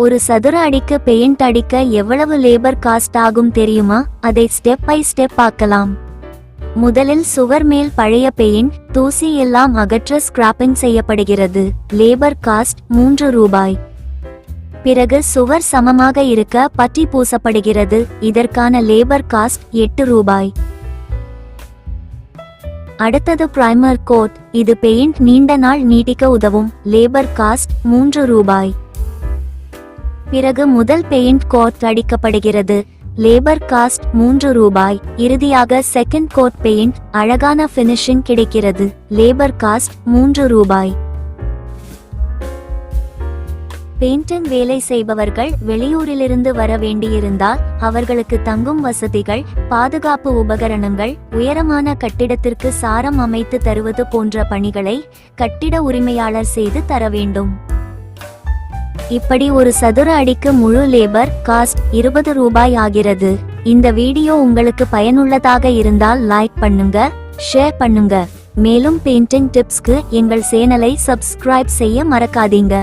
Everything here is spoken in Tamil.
ஒரு சதுர அடிக்கு பெயிண்ட் அடிக்க எவ்வளவு லேபர் காஸ்ட் ஆகும் தெரியுமா? அதை ஸ்டெப் பை ஸ்டெப் பார்க்கலாம். முதலில் சுவர் மேல் பழைய பெயிண்ட் தூசி எல்லாம் அகற்ற ஸ்கிராப்பிங் செய்யப்படுகிறது. லேபர் காஸ்ட் மூன்று ரூபாய். பிறகு சுவர் சமமாக இருக்க பட்டி பூசப்படுகிறது. இதற்கான லேபர் காஸ்ட் எட்டு ரூபாய். அடுத்தது பிரைமர் கோட் இது பெயிண்ட் நீண்ட நாள் நீட்டிக்க உதவும். லேபர் காஸ்ட் மூன்று ரூபாய். பிறகு முதல் பெயிண்ட் கோட் அடிக்கப்படுகிறது. லேபர் காஸ்ட் மூன்று ரூபாய். இறுதியாக செகண்ட் கோட் பெயிண்ட் அழகான ஃபினிஷிங் கிடைக்கிறது. லேபர் காஸ்ட் மூன்று ரூபாய். பெயிண்டிங் வேலை செய்பவர்கள் வெளியூரிலிருந்து வர வேண்டியிருந்தால் அவர்களுக்கு தங்கும் வசதிகள் பாதுகாப்பு உபகரணங்கள் உயரமான கட்டிடத்திற்கு சாரம் அமைத்து தருவது போன்ற பணிகளை கட்டிட உரிமையாளர் செய்து தர வேண்டும். இப்படி ஒரு சதுர அடிக்கு முழு லேபர் காஸ்ட் இருபது ரூபாய் ஆகிறது. இந்த வீடியோ உங்களுக்கு பயனுள்ளதாக இருந்தால் லைக் பண்ணுங்க ஷேர் பண்ணுங்க. மேலும் பெயிண்டிங் டிப்ஸ்க்கு எங்கள் சேனலை சப்ஸ்கிரைப் செய்ய மறக்காதீங்க.